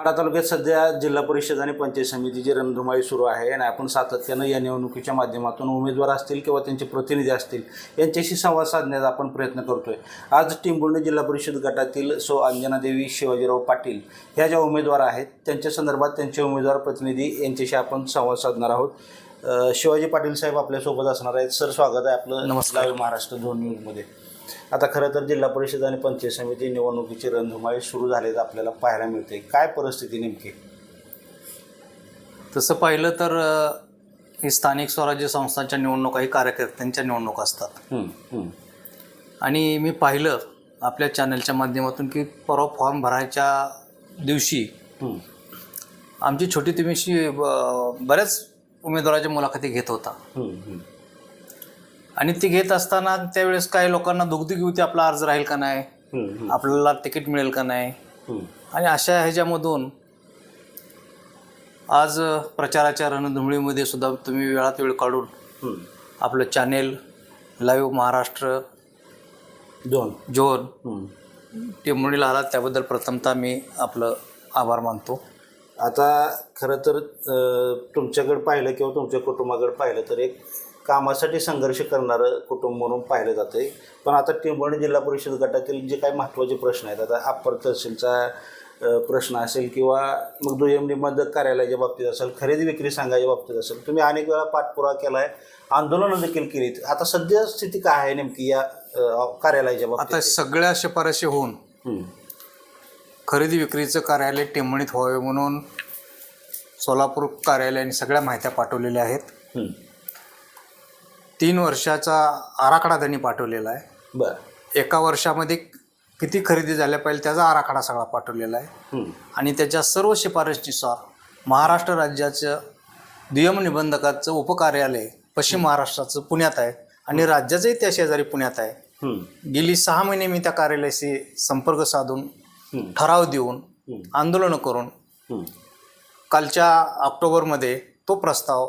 माढा तालुक्यात सध्या जिल्हा परिषद आणि पंचायत समितीची रणधुमाळी सुरू आहे आणि आपण सातत्यानं या निवडणुकीच्या माध्यमातून उमेदवार असतील किंवा त्यांचे प्रतिनिधी असतील यांच्याशी संवाद साधण्याचा आपण प्रयत्न करतोय. आज टिंबुर्णी जिल्हा परिषद गटातील सो अंजनादेवी शिवाजीराव पाटील ह्या ज्या उमेदवार आहेत त्यांच्या संदर्भात त्यांचे उमेदवार प्रतिनिधी यांच्याशी आपण संवाद साधणार आहोत. शिवाजी पाटील साहेब आपल्यासोबत असणार आहेत. सर स्वागत आहे आपलं नमस्कार. महाराष्ट्र दोन न्यूजमध्ये. आता खरं तर जिल्हा परिषद आणि पंचायत समिती निवडणुकीची रणधुमाळी सुरू झालेत आपल्याला पाहायला मिळते. काय परिस्थिती नेमकी? तसं पाहिलं तर ही स्थानिक स्वराज्य संस्थांच्या निवडणुका ही कार्यकर्त्यांच्या निवडणुका असतात. आणि मी पाहिलं आपल्या चॅनलच्या माध्यमातून की परवा फॉर्म भरायच्या दिवशी आमची छोटी तुम्हीशी बऱ्याच उमेदवाराच्या मुलाखती घेत होता. आणि ती घेत असताना त्यावेळेस काही लोकांना दुगदुगी होती आपला अर्ज राहील का नाही? आपल्याला तिकीट मिळेल का नाही? आणि अशा ह्याच्यामधून आज प्रचाराच्या रणधुमळीमध्ये सुद्धा तुम्ही वेळात वेळ काढून. आपलं चॅनेल लाईव्ह महाराष्ट्र दोन. जोन हं. टेंबुर्णीला आलात त्याबद्दल प्रथमतः मी आपलं आभार मानतो. आता खरं तर तुमच्याकडे पाहिलं किंवा तुमच्या कुटुंबाकडे पाहिलं तर एक कामासाठी संघर्ष करणारं कुटुंब म्हणून पाहिलं जातं पण आता टिंबवणी जिल्हा परिषद गटातील जे काही महत्त्वाचे प्रश्न आहेत आता अप्पर तहसीलचा प्रश्न असेल किंवा मग दुय्यम निबंधक कार्यालयाच्या बाबतीत असेल खरेदी विक्री सांगायच्या बाबतीत असेल तुम्ही अनेक वेळा पाठपुरावा केला आहे आंदोलनं देखील केलीत. आता सध्या स्थिती काय आहे नेमकी या कार्यालयाच्या आता बाबतीत सगळ्या शिफारशी होऊन खरेदी विक्रीचं कार्यालय टेंबणीत व्हावे म्हणून सोलापूर कार्यालयाने सगळ्या माहित्या पाठवलेल्या आहेत. तीन वर्षाचा आराखडा त्यांनी पाठवलेला आहे. बरं. एका वर्षामध्ये किती खरेदी झाल्या पाहिजे त्याचा आराखडा सगळा पाठवलेला आहे. आणि त्याच्या सर्व शिफारशीनुसार महाराष्ट्र राज्याचं दुय्यम निबंधकाचं उपकार्यालय पश्चिम महाराष्ट्राचं पुण्यात आहे आणि राज्याचंही त्या शेजारी पुण्यात आहे. हं, गेली सहा महिने मी त्या कार्यालयाशी संपर्क साधून ठराव देऊन आंदोलनं करून कालच्या ऑक्टोबरमध्ये तो प्रस्ताव.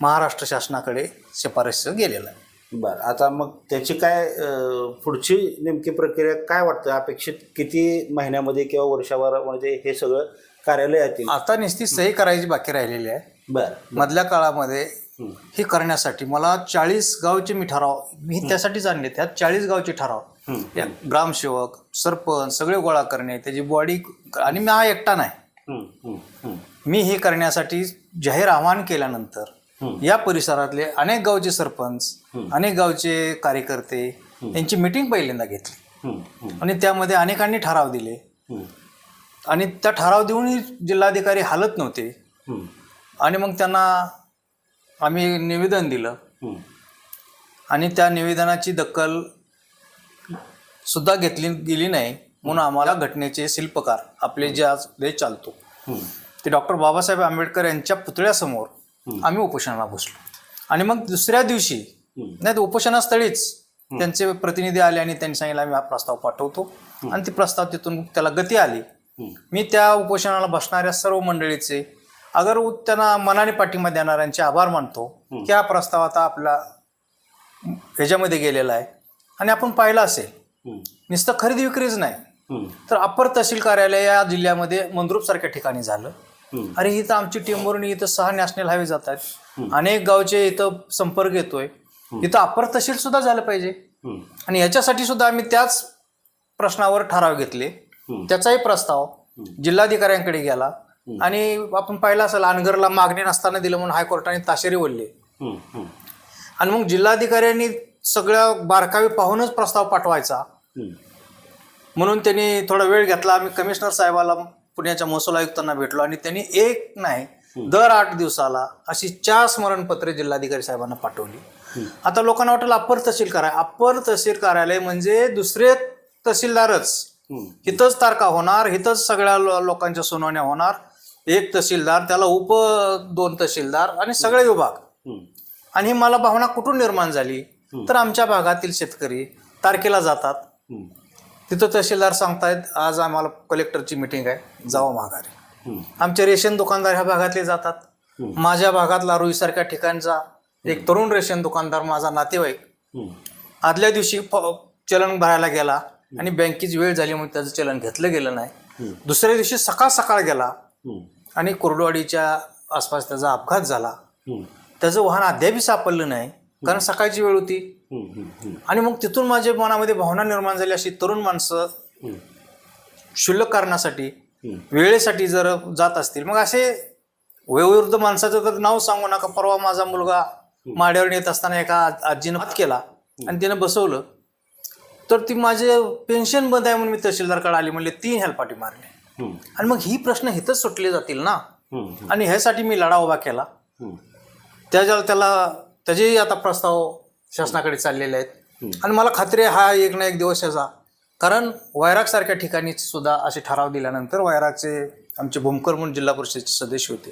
महाराष्ट्र शासनाकडे शिफारस गेलेला आहे. बरं आता मग त्याची काय अं, पुढची नेमकी प्रक्रिया काय वाटतं? अपेक्षित किती महिन्यामध्ये किंवा वर्षाभरामध्ये हे सगळं कार्यालय येतील? आता नुसती सही करायची बाकी राहिलेली आहे. बरं मधल्या काळामध्ये हं, हे करण्यासाठी मला चाळीस गावचे मी ठराव मी त्यासाठीच आणले त्यात चाळीस गावचे ठराव. हं, या ग्रामसेवक सरपंच सगळे गोळा करणे त्याची बॉडी आणि मी हा एकटा नाही. हं, हं, हं, मी हे करण्यासाठी जाहीर आवाहन केल्यानंतर. या परिसरातले अनेक गावचे सरपंच. अनेक गावचे कार्यकर्ते यांची मिटिंग पहिल्यांदा घेतली. आणि त्यामध्ये अनेकांनी ठराव दिले. आणि त्या ठराव देऊनही जिल्हाधिकारी हालत नव्हते. आणि मग त्यांना आम्ही निवेदन दिलं. आणि त्या निवेदनाची दखल सुद्धा घेतली गेली नाही. म्हणून आम्हाला घटनेचे शिल्पकार आपले जे आज चालतो. ते डॉक्टर बाबासाहेब आंबेडकर यांच्या पुतळ्यासमोर. आम्ही उपोषणाला बसलो. आणि मग दुसऱ्या दिवशी. नाही तर उपोषणास्थळीच त्यांचे प्रतिनिधी आले आणि त्यांनी सांगितलं आम्ही हा प्रस्ताव पाठवतो. आणि ते प्रस्ताव तिथून त्याला गती आली. मी त्या उपोषणाला बसणाऱ्या सर्व मंडळीचे अगर त्यांना मनाने पाठिंबा देणाऱ्यांचे आभार मानतो की हा प्रस्ताव आता आपला ह्याच्यामध्ये गेलेला आहे. आणि आपण पाहिलं असेल नुसतं खरेदी विक्रीच नाही. तर अप्पर तहसील कार्यालय या जिल्ह्यामध्ये मंद्रुप सारख्या ठिकाणी झालं. अरे इथं आमची टीमवरून इथं सहा नॅशनल हायवे जात आहेत. अनेक गावचे इथं संपर्क येतोय. इथं अप्पर तहसील सुद्धा झालं पाहिजे. आणि याच्यासाठी सुद्धा आम्ही त्याच प्रश्नावर ठराव घेतले. त्याचाही प्रस्ताव जिल्हाधिकाऱ्यांकडे गेला. आणि आपण पाहिलं असेल अनगरला मागणी नसताना दिलं म्हणून हायकोर्टाने ताशेरे हं, आणि मग जिल्हाधिकाऱ्यांनी सगळ्या बारकावे पाहूनच प्रस्ताव पाठवायचा. म्हणून त्यांनी थोडा वेळ घेतला. आम्ही कमिशनर साहेबाला पुण्याच्या महसूल आयुक्तांना भेटलो आणि त्यांनी एक नाही दर आठ दिवसाला अशी चार स्मरणपत्रे जिल्हाधिकारी साहेबांना पाठवली. आता लोकांना वाटेल अप्पर तहसील कार्यालय अप्पर तहसील कार्यालय म्हणजे दुसरे तहसीलदारच. हं, इथंच तारखा होणार इथंच सगळ्या लोकांच्या सुनावण्या होणार. एक तहसीलदार त्याला उप दोन तहसीलदार आणि सगळे विभाग. आणि ही मला भावना कुठून निर्माण झाली? तर आमच्या भागातील शेतकरी तारखेला जातात. तिथं तहसीलदार सांगतायत आज आम्हाला कलेक्टरची मिटिंग आहे जावं माघारी. आमचे रेशन दुकानदार ह्या भागातले जातात. माझ्या भागातला रुईसारख्या ठिकाणचा एक तरुण रेशन दुकानदार माझा नातेवाईक. आदल्या दिवशी चलन भरायला गेला आणि बँकेची वेळ झाली म्हणून त्याचं चलन घेतलं गेलं नाही. दुसऱ्या दिवशी सकाळ सकाळ गेला आणि कोरडवाडीच्या आसपास त्याचा अपघात झाला. त्याचं वाहन अद्यापही सापडलं नाही कारण सकाळची वेळ होती. आणि मग तिथून माझ्या मनामध्ये भावना निर्माण झाली अशी तरुण माणसं शुल्लक कारणासाठी वेळेसाठी जर जात असतील मग असे वयोवृद्ध माणसाचं तर नाव सांगू नका. परवा माझा मुलगा माड्यावर येत असताना एका आजीनं हात केला आणि तिनं बसवलं. तर ती माझे पेन्शन बंद आहे म्हणून मी तहसीलदारकडे आली. म्हणले तीन हेलपाटी मारले आणि मग ही प्रश्न हिथंच सुटले जातील ना? आणि ह्यासाठी मी लढा उभा केला. हम्म, त्याच्या त्याला त्याचेही आता प्रस्ताव शासनाकडे चाललेले आहेत. आणि मला खात्री आहे हा एक ना एक दिवस याचा. कारण वैराग सारख्या ठिकाणी सुद्धा असे ठराव दिल्यानंतर वैरागचे आमचे भूमकर म्हणून जिल्हा परिषदेचे सदस्य होते.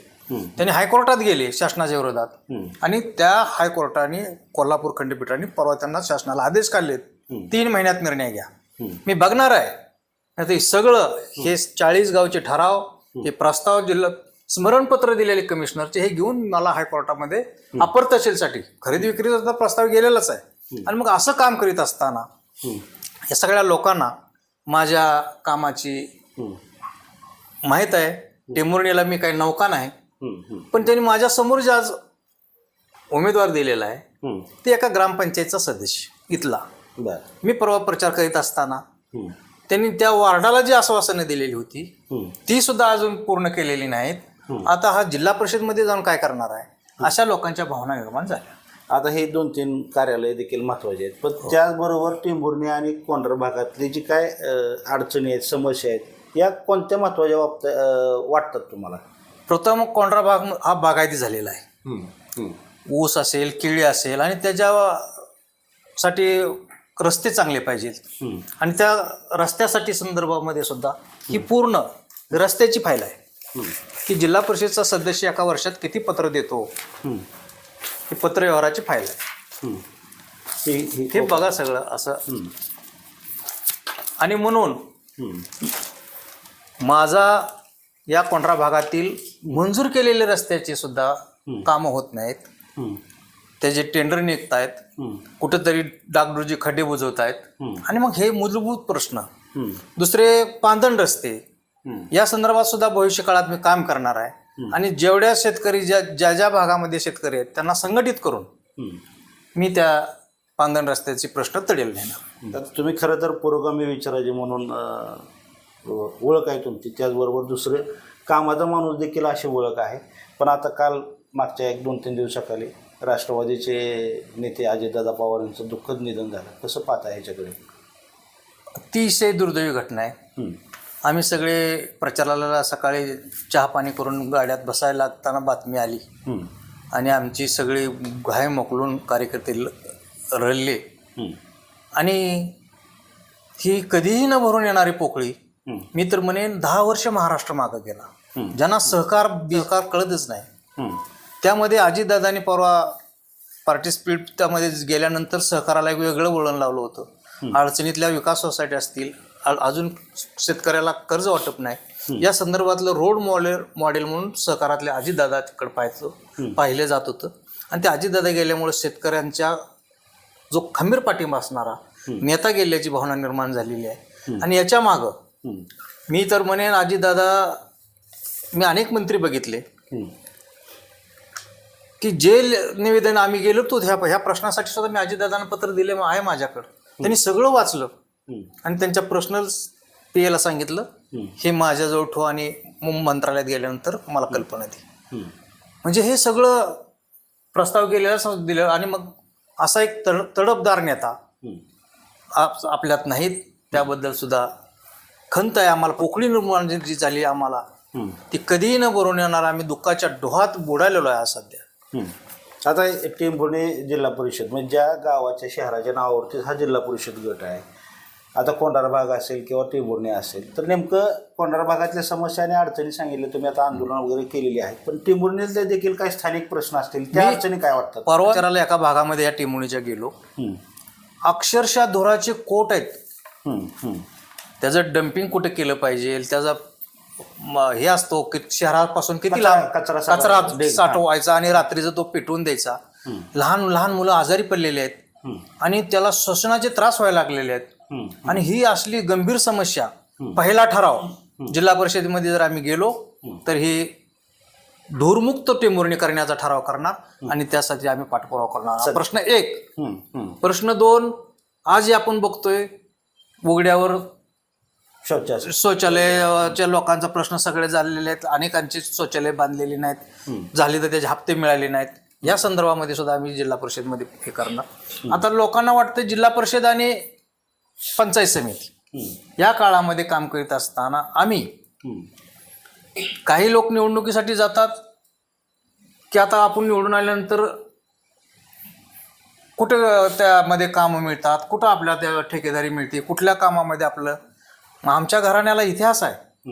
त्यांनी हायकोर्टात गेले शासनाच्या विरोधात. आणि त्या हायकोर्टाने कोल्हापूर खंडपीठाने परवा त्यांना शासनाला आदेश काढलेत. तीन महिन्यात निर्णय घ्या. मी बघणार आहे. हे सगळं हे चाळीस गावचे ठराव हे प्रस्ताव जिल्हा स्मरणपत्र दिलेले कमिशनरचे हे घेऊन मला हायकोर्टामध्ये अपर तहसीलसाठी खरेदी विक्रीचा प्रस्ताव गेलेलाच आहे. आणि मग असं काम करीत असताना या सगळ्या लोकांना माझ्या कामाची माहीत आहे. टेंभुर्णीला मी काही नौका नाही. पण त्यांनी माझ्यासमोर जे आज उमेदवार दिलेला आहे. ते एका ग्रामपंचायतचा सदस्य इथला. मी परवा प्रचार करीत असताना त्यांनी त्या वार्डाला जी आश्वासनं दिलेली होती ती सुद्धा अजून पूर्ण केलेली नाहीत. आता हा जिल्हा परिषदमध्ये जाऊन काय करणार आहे? अशा लोकांच्या भावना निर्माण झाल्या. आता हे दोन तीन कार्यालय देखील महत्त्वाचे आहेत. पण त्याचबरोबर टेंभुर्णी आणि कोंढर भागातली जी काय अडचणी आहेत समस्या आहेत या कोणत्या महत्त्वाच्या बाबत वाटतात तुम्हाला? प्रथम कोंढरा भाग हा बागायती झालेला आहे. ऊस असेल केळी असेल आणि त्याच्यासाठी रस्ते चांगले पाहिजेत. आणि त्या रस्त्यासाठी संदर्भामध्ये सुद्धा ही पूर्ण रस्त्याची फाईल आहे. की जिल्हा परिषदचा सदस्य एका वर्षात किती पत्र देतो? ही पत्र व्यवहाराची फाईल आहे. ही- बघा सगळं असं. आणि म्हणून माझा या कोंढरा भागातील मंजूर केलेले रस्त्याची सुद्धा कामं होत नाहीत. त्याचे टेंडर निघत आहेत कुठंतरी डागडुजी खड्डे बुजवत आहेत आणि मग हे मूलभूत प्रश्न. दुसरे पांदण रस्ते या संदर्भात सुद्धा भविष्य काळात मी काम करणार आहे. आणि जेवढ्या शेतकरी ज्या ज्या ज्या भागामध्ये शेतकरी आहेत त्यांना संघटित करून. मी त्या पांदण रस्त्याचे प्रश्न तडेल नेणार. तर तुम्ही खरं तर पुरोगामी विचारायचे म्हणून ओळख आहे तुमची. त्याचबरोबर दुसरं कामाचा माणूस देखील अशी ओळख आहे. पण आता काल मागच्या एक दोन तीन दिवसाखाली राष्ट्रवादीचे नेते अजितदादा पवार यांचं दुःखद निधन झालं. कसं पाहता ह्याच्याकडे? अतिशय दुर्दैवी घटना आहे. आम्ही सगळे प्रचाराला सकाळी चहा पाणी करून गाड्यात बसायला लागताना बातमी आली. आणि आमची सगळी घाय मोकलून कार्यकर्ते रडले. आणि ही कधीही न भरून येणारी पोकळी मी तर म्हणेन दहा वर्ष महाराष्ट्र मागं गेला. ज्यांना सहकार बिहकार कळतच नाही. त्यामध्ये अजितदादांनी परवा पार्टी स्पिरिट त्यामध्ये गेल्यानंतर सहकाराला एक वेगळं वळण लावलं होतं. अडचणीतल्या विकास सोसायटी असतील अजून शेतकऱ्याला कर्ज वाटप नाही. या संदर्भातलं रोड मॉडेल मॉडेल म्हणून सहकारातल्या अजितदादा तिकडे पाहायचं पाहिलं जात होतं. आणि ते अजितदादा गेल्यामुळे शेतकऱ्यांच्या जो खंबीर पाठिंबा असणारा नेता गेल्याची भावना निर्माण झालेली आहे. आणि याच्या मागं मी तर म्हणेन अजितदादा मी अनेक मंत्री बघितले. की जे निवेदन आम्ही गेलो तो ह्या ह्या प्रश्नासाठी सुद्धा मी अजितदादांना पत्र दिले आहे माझ्याकडं. त्यांनी सगळं वाचलं. आणि त्यांच्या पर्सनल पी एला सांगितलं. हे माझ्याजवळ ठेव आणि मंत्रालयात गेल्यानंतर मला कल्पना दे. म्हणजे हे सगळं प्रस्ताव गेलेला दिलं आणि मग असा एक तड तडपदार नेता आपल्यात नाहीत त्याबद्दल सुद्धा खंत आहे आम्हाला. पोकळी निर्माण जी झाली आम्हाला. ती कधीही न भरून येणार. आम्ही दुःखाच्या डोहात बुडालेलो आहे सध्या. आता टेंभुर्णी जिल्हा परिषद म्हणजे ज्या गावाच्या शहराच्या नावावरती हा जिल्हा परिषद गट आहे. आता कोंढारा भाग असेल किंवा टेंभुर्णी असेल तर नेमकं कोंढारा भागातल्या समस्या आणि अडचणी सांगितल्या तुम्ही आता आंदोलन वगैरे केलेली आहेत. पण टेंभुर्णीतले देखील काही स्थानिक प्रश्न असतील त्या मी- अडचणी काय वाटतात? परवाचाराला एका भागामध्ये या टिमुणीच्या गेलो. हम्म, अक्षरशः धुराचे कोट आहेत. हम्म, हम्म, त्याचं डम्पिंग कुठे केलं पाहिजे? त्याचा म- हे असतो की शहरापासून किती कचरा- लांब कचरा कचरा डे- साठवायचा आणि रात्रीचा तो पेटवून द्यायचा. लहान लहान मुलं आजारी पडलेले आहेत. हम्म, आणि त्याला श्वसनाचे त्रास व्हायला लागलेले आहेत. आणि ही असली गंभीर समस्या पहिला ठराव. जिल्हा परिषदेमध्ये जर आम्ही गेलो तर ही धूरमुक्त टेंभुर्णी करण्याचा ठराव करणार आणि त्यासाठी आम्ही पाठपुरावा करणार. प्रश्न एक. प्रश्न दोन आज आपण बघतोय उघड्यावर शौचालयाच्या लोकांचा प्रश्न सगळे झालेले आहेत अनेकांची शौचालय बांधलेली नाहीत झाली तर त्याचे हप्ते मिळाले नाहीत. या संदर्भामध्ये सुद्धा आम्ही जिल्हा परिषदमध्ये हे करणार. आता लोकांना वाटतं जिल्हा परिषद आणि पंचायत समिती या काळामध्ये काम करीत असताना आम्ही काही लोक निवडणुकीसाठी जातात की आता आपण निवडून आल्यानंतर कुठं त्यामध्ये कामं मिळतात कुठं आपल्या त्या ठेकेदारी मिळते कुठल्या कामामध्ये आपलं आमच्या घराण्याला इतिहास आहे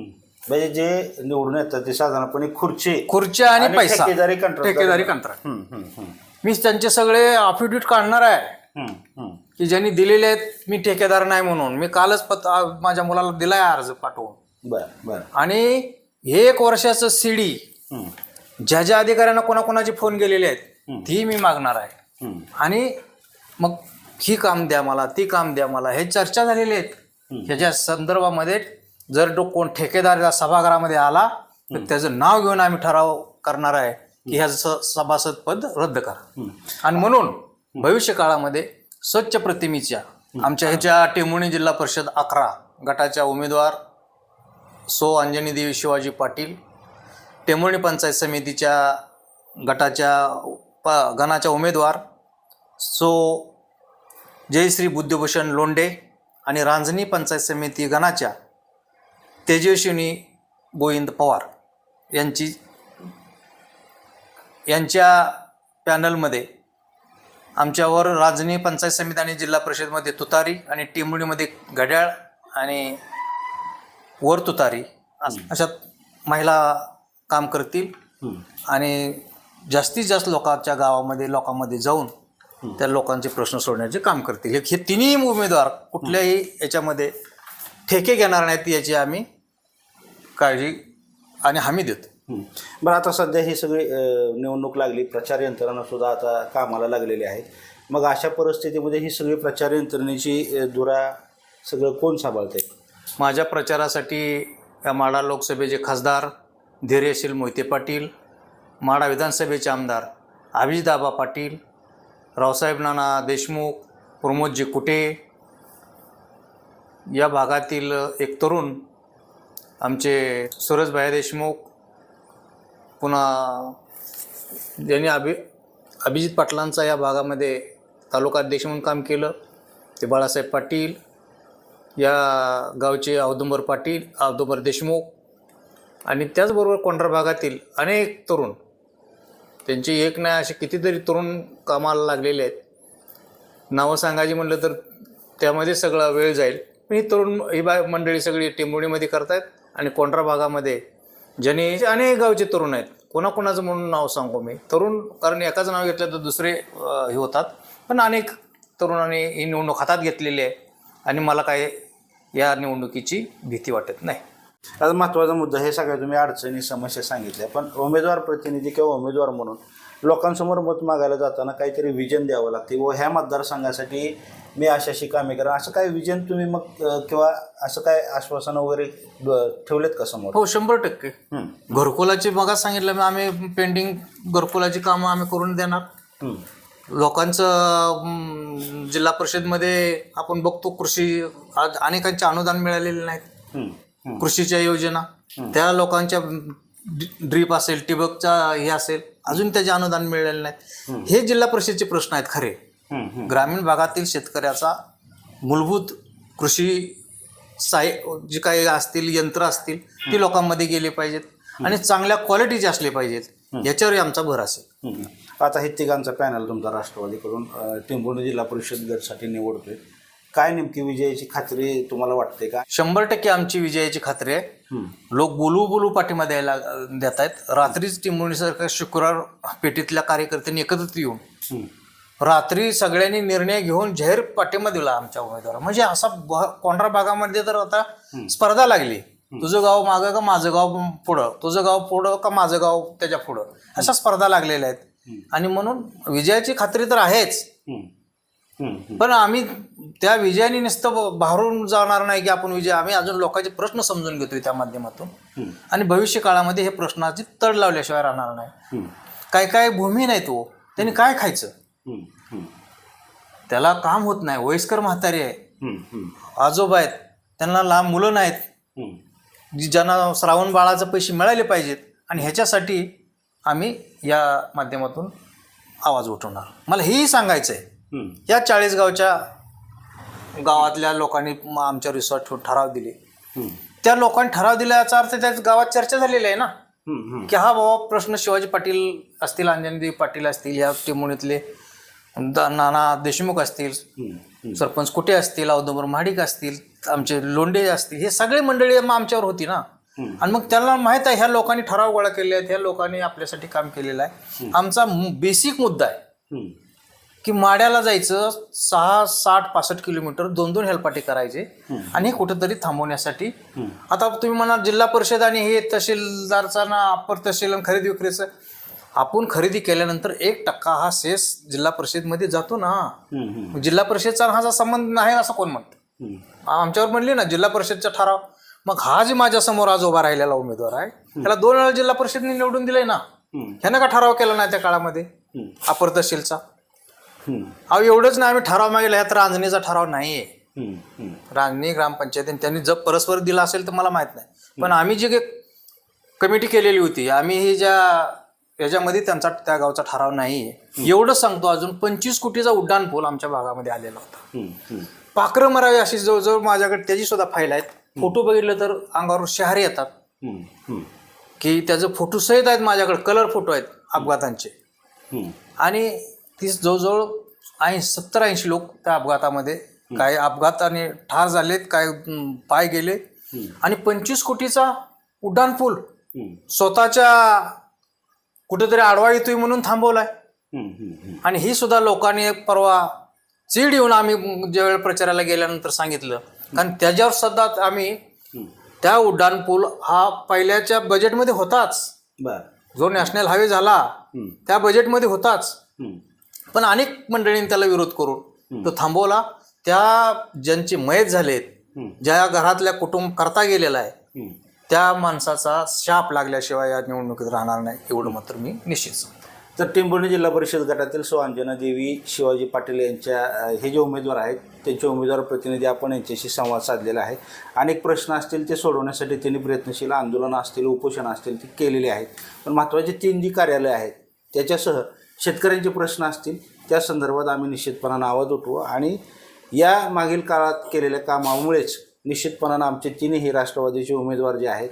म्हणजे जे निवडून येतात ते साधारणपणे खुर्ची खुर्च्या आणि पैसा ठेकेदारी contract. ठेकेदारी कंत्राट. मी त्यांचे सगळे अफिडेविट काढणार आहे. की ज्यांनी दिलेले आहेत मी ठेकेदार नाही म्हणून. मी कालच पत माझ्या मुलाला दिलाय अर्ज पाठवून. बर बर. आणि एक वर्षाचं सीडी हम्म, ज्या ज्या अधिकाऱ्यांना कोणाकोणाचे फोन गेलेले आहेत ती मी मागणार आहे. हम्म. आणि मग ही काम द्या मला ती काम द्या मला हे चर्चा झालेली आहेत. ह्याच्या संदर्भामध्ये जर तो कोण ठेकेदार या सभागृहामध्ये आला तर त्याचं नाव घेऊन आम्ही ठराव करणार आहे की ह्याचं सभासद पद रद्द करा. आणि म्हणून भविष्य काळामध्ये स्वच्छ प्रतिमेच्या आमच्या ह्याच्या टेमुणी जिल्हा परिषद अकरा गटाच्या उमेदवार सो अंजनी देवी शिवाजी पाटील टेमुर्णी पंचायत समितीच्या गटाच्या प गणाच्या उमेदवार सो जयश्री बुद्धभूषण लोंढे आणि रांजणी पंचायत समिती गणाच्या तेजस्विनी गोविंद पवार यांची यांच्या पॅनलमध्ये आमच्यावर रांजणी पंचायत समिती आणि जिल्हा परिषदमध्ये तुतारी आणि टिंबुणीमध्ये घड्याळ आणि वर तुतारी अस- अशा महिला काम करतील. आणि जास्तीत जास्त लोकांच्या गावामध्ये लोकांमध्ये जाऊन त्या लोकांचे प्रश्न सोडण्याचे काम करतील हे- तिन्ही उमेदवार कुठल्याही याच्यामध्ये ठेके घेणार नाहीत याची आम्ही काळजी आणि हमी देतो. बरं आता सध्या ही सगळी निवडणूक लागली प्रचार यंत्रणा सुद्धा आता कामाला लागलेली आहे मग अशा परिस्थितीमध्ये ही सगळी प्रचार यंत्रणेची दुरा सगळं कोण सांभाळते माझ्या प्रचारासाठी या माडा लोकसभेचे खासदार धैर्यशील मोहिते पाटील माडा विधानसभेचे आमदार अभिजिताबा पाटील रावसाहेब नाना देशमुख प्रमोदजी कुटे या भागातील एक तरुण आमचे सुरजभाई देशमुख पुन्हा ज्यांनी अभि अभिजित पाटलांचा या भागामध्ये तालुका अध्यक्ष म्हणून काम केलं ते बाळासाहेब पाटील या गावचे औदुंबर पाटील औदुंबर देशमुख आणि त्याचबरोबर कोंढरा भागातील अनेक तरुण त्यांची एक नाही असे कितीतरी तरुण कामाला लागलेले आहेत. नावं सांगायची म्हणलं तर त्यामध्ये सगळा वेळ जाईल. पण ही तरुण ही बा मंडळी सगळी टेंबुणीमध्ये करतायत आणि कोंढरा भागामध्ये ज्यांनी अनेक गावचे तरुण आहेत. कोणाकोणाचं म्हणून नाव सांगू मी. तरुण कारण एकाच नाव घेतलं तर दुसरे हे होतात. पण अनेक तरुणांनी ही निवडणूक हातात घेतलेली आहे आणि मला काय या निवडणुकीची भीती वाटत नाही. आता महत्त्वाचा मुद्दा हे सगळ्या तुम्ही अडचणी समस्या सांगितल्या. पण उमेदवार प्रतिनिधी किंवा उमेदवार म्हणून लोकांसमोर मत मागायला जाताना काहीतरी विजन द्यावं लागते. व ह्या मतदारसंघासाठी मी अशी अशी कामे करा असं काय विजन तुम्ही मग किंवा असं काय आश्वासनं वगैरे ठेवलेत का समोर? हो शंभर टक्के. घरकुलाची बघा सांगितलं मी आम्ही पेंडिंग घरकुलाची कामं आम्ही करून देणार. लोकांचं जिल्हा परिषदमध्ये आपण बघतो कृषी आज अनेकांचे अनुदान मिळालेले नाहीत. कृषीच्या योजना. त्या लोकांच्या ड्रीप असेल ठिबकचा हे असेल अजून त्याचे अनुदान मिळालेले नाहीत हे जिल्हा परिषदचे प्रश्न आहेत खरे. ग्रामीण भागातील शेतकऱ्याचा मूलभूत कृषी साय जे काही असतील यंत्र असतील ती लोकांमध्ये गेले पाहिजेत आणि चांगल्या क्वालिटीचे असले पाहिजेत याच्यावर आमचा भर असेल. आता हे तिघांचा पॅनल तुमचा राष्ट्रवादीकडून अं, टेंभुर्णी जिल्हा परिषद गटसाठी निवडतोय. काय नेमकी विजयाची खात्री तुम्हाला वाटते का? शंभर टक्के आमची विजयाची खात्री आहे. लोक बोलू बोलू पाठिंबा द्यायला देत आहेत रात्रीच टिंबुर्णीसारख्या शुक्रवार पेटीतल्या कार्यकर्त्यांनी एकत्रित येऊन रात्री सगळ्यांनी निर्णय घेऊन जाहीर पाठिंबा दिला आमच्या उमेदवार म्हणजे असा कोंढरा भागामध्ये तर आता स्पर्धा लागली. तुझं गाव मागं का माझं गाव पुढं? तुझं गाव पुढं का माझं गाव त्याच्या पुढं? अशा स्पर्धा लागलेल्या आहेत. आणि म्हणून विजयाची खात्री तर आहेच. पण आम्ही त्या विजयाने नुसतं भारून जाणार नाही की आपण विजय आम्ही अजून लोकांचे प्रश्न समजून घेतोय त्या माध्यमातून. आणि भविष्य काळामध्ये हे प्रश्नाची तड लावल्याशिवाय राहणार नाही. काय काय भूमी नाही तो. त्यांनी काय खायचं? त्याला काम होत नाही. वयस्कर म्हातारी आहे. आजोबा आहेत. त्यांना लहान मुलं नाहीत. ज्यांना श्रावण बाळाचे पैसे मिळाले पाहिजेत. आणि ह्याच्यासाठी आम्ही या माध्यमातून आवाज उठवणार. मला हेही सांगायचं आहे या चाळीसगावच्या गावातल्या लोकांनी म- आमच्या रिसॉर्ट ठराव दिले. त्या लोकांनी ठराव दिला याचा अर्थ त्या गावात चर्चा झालेली आहे ना. की हा बाबा प्रश्न शिवाजी पाटील असतील अंजनीदेवी पाटील असतील या टिमुणीतले द- नाना देशमुख असतील. सरपंच कुठे असतील औदुंबर महाडिक असतील आमचे लोंढे असतील हे सगळे मंडळी मग आमच्यावर होती ना. आणि मग त्यांना माहीत आहे ह्या लोकांनी ठराव गोळा केले आहेत ह्या लोकांनी आपल्यासाठी काम केलेलं आहे. आमचा बेसिक मुद्दा आहे. की माड्याला जायचं सहा साठ पासष्ट किलोमीटर दोन दोन हेलपाटे करायचे. आणि हे कुठेतरी थांबवण्यासाठी. आता तुम्ही म्हणा जिल्हा परिषद आणि हे तहसीलदारचा ना अप्पर तहसील आणि खरेदी विक्रीचं आपण खरेदी केल्यानंतर एक टक्का हा सेस जिल्हा परिषदमध्ये जातो ना. जिल्हा परिषदचा आणि ह्याचा संबंध नाही असं कोण म्हणतं. आमच्यावर म्हणली ना जिल्हा परिषदचा ठराव. मग हा जे माझ्यासमोर आज उभा राहिलेला उमेदवार आहे त्याला दोन वेळा जिल्हा परिषदने निवडून दिलंय ना. ह्यानं का ठराव केला नाही त्या काळामध्ये? अपर तहसीलचा. अहो एवढंच नाही आम्ही ठराव मागेला ह्यात रांजणीचा ठराव नाहीये. हम्म, हम्म. रांजणी ग्रामपंचायतीने त्यांनी जर परस्पर दिला असेल तर मला माहीत नाही. पण आम्ही जी कमिटी केलेली होती आम्ही ही ज्या याच्यामध्ये त्यांचा त्या गावचा ठराव नाहीये. एवढंच सांगतो अजून पंचवीस कोटीचा उड्डाण पूल आमच्या भागामध्ये आलेला होता. पाखरं मरावी अशी जवळजवळ माझ्याकडे त्याची सुद्धा फाईल आहेत. फोटो बघितलं तर अंगावर शहारे येतात. की त्याचे फोटो सहित आहेत माझ्याकडे कलर फोटो आहेत अपघातांचे. आणि ती जवळजवळ ऐंशी सत्तर ऐंशी लोक त्या अपघातामध्ये काही अपघाताने ठार झालेत काय पाय गेले. आणि पंचवीस कोटीचा उड्डाण पूल स्वतःच्या कुठेतरी आडवा येतोय म्हणून थांबवलाय. आणि ही सुद्धा लोकांनी एक परवा चीड येऊन आम्ही ज्यावेळेला प्रचाराला गेल्यानंतर सांगितलं. कारण त्याच्यावर सुद्धा आम्ही. त्या उड्डाण पूल हा पहिल्याच्या बजेटमध्ये होताच. जो नॅशनल हायवे झाला त्या बजेटमध्ये होताच. पण अनेक मंडळींनी त्याला विरोध करून तो थांबवला. त्या ज्यांचे मयत झालेत. ज्या घरातल्या कुटुंब करता गेलेला आहे. त्या माणसाचा शाप लागल्याशिवाय या निवडणुकीत राहणार नाही एवढं मात्र मी निश्चित सांगतो. तर टेंभुर्णी जिल्हा परिषद गटातील सौ अंजना देवी शिवाजी पाटील यांच्या हे जे उमेदवार आहेत त्यांचे उमेदवार प्रतिनिधी आपण यांच्याशी संवाद साधलेला आहे. अनेक प्रश्न असतील ते सोडवण्यासाठी त्यांनी प्रयत्नशील आंदोलनं असतील उपोषण असतील ते केलेले आहेत. पण महत्त्वाचे तीन जी कार्यालय आहेत त्याच्यासह शेतकऱ्यांचे प्रश्न असतील त्या संदर्भात आम्ही निश्चितपणानं आवाज उठवू आणि या मागील काळात केलेल्या कामामुळेच निश्चितपणानं आमचे तीनही राष्ट्रवादीचे उमेदवार जे आहेत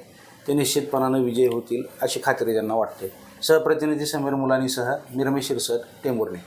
ते निश्चितपणानं विजयी होतील अशी खात्री त्यांना वाटते. सहप्रतिनिधी समीर मुलानीसह निर्मी शिरसट टेंभुर्णे.